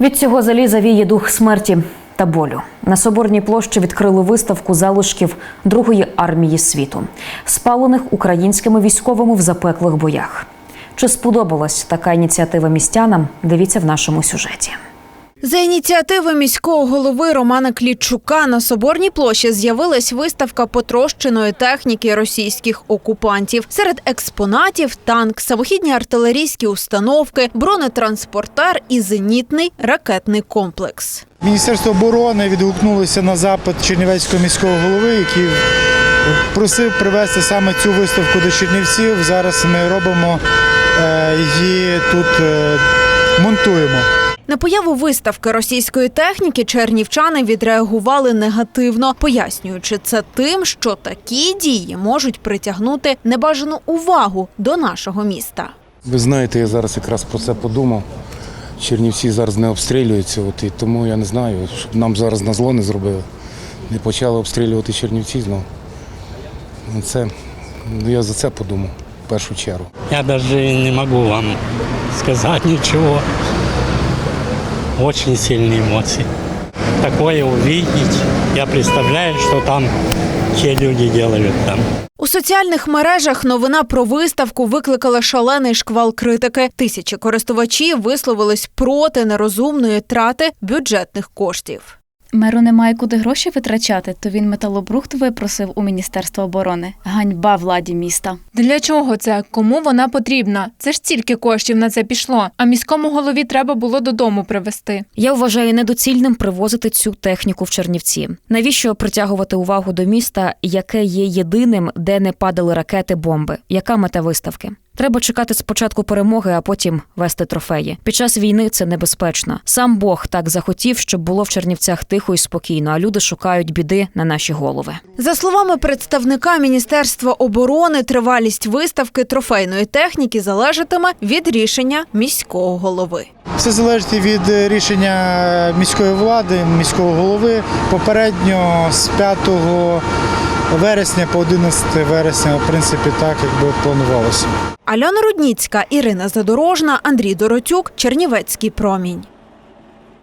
Від цього заліза віє дух смерті та болю. На соборній площі відкрили виставку залишків Другої армії світу, спалених українськими військовими в запеклих боях. Чи сподобалась така ініціатива містянам? Дивіться в нашому сюжеті. За ініціативи міського голови Романа Клітчука на Соборній площі з'явилась виставка потрощеної техніки російських окупантів. Серед експонатів танк, самохідні артилерійські установки, бронетранспортер і зенітний ракетний комплекс. Міністерство оборони відгукнулося на запит Чернівецького міського голови, який просив привезти саме цю виставку до Чернівців. Зараз ми робимо е, її тут, е, монтуємо. На появу виставки російської техніки чернівчани відреагували негативно, пояснюючи це тим, що такі дії можуть притягнути небажану увагу до нашого міста. Ви знаєте, я зараз якраз про це подумав. Чернівці зараз не обстрілюються, от, і тому я не знаю, щоб нам зараз на зло не зробили. Не почали обстрілювати Чернівці знову. Ну, Це, ну, я за це подумав в першу чергу. Я даже не могу вам сказать ничего. Очень сильные эмоции. Такое увидеть, я представляю, что там те люди делают там. У соціальних мережах новина про виставку викликала шалений шквал критики. Тисячі користувачів висловились проти нерозумної трати бюджетних коштів. Меру немає куди гроші витрачати, то він металобрухт випросив у Міністерства оборони. Ганьба владі міста. Для чого це? Кому вона потрібна? Це ж стільки коштів на це пішло. А міському голові треба було додому привезти. Я вважаю недоцільним привозити цю техніку в Чернівці. Навіщо притягувати увагу до міста, яке є єдиним, де не падали ракети, бомби? Яка мета виставки? Треба чекати спочатку перемоги, а потім вести трофеї. Під час війни це небезпечно. Сам Бог так захотів, щоб було в Чернівцях тихо і спокійно, а люди шукають біди на наші голови. За словами представника Міністерства оборони, тривалість виставки трофейної техніки залежатиме від рішення міського голови. Все залежить від е, рішення міської влади, міського голови. Попередньо з 5 вересня по 11 вересня, в принципі, так якби планувалося. Альона Рудніцька, Ірина Задорожна, Андрій Доротюк, Чернівецький промінь.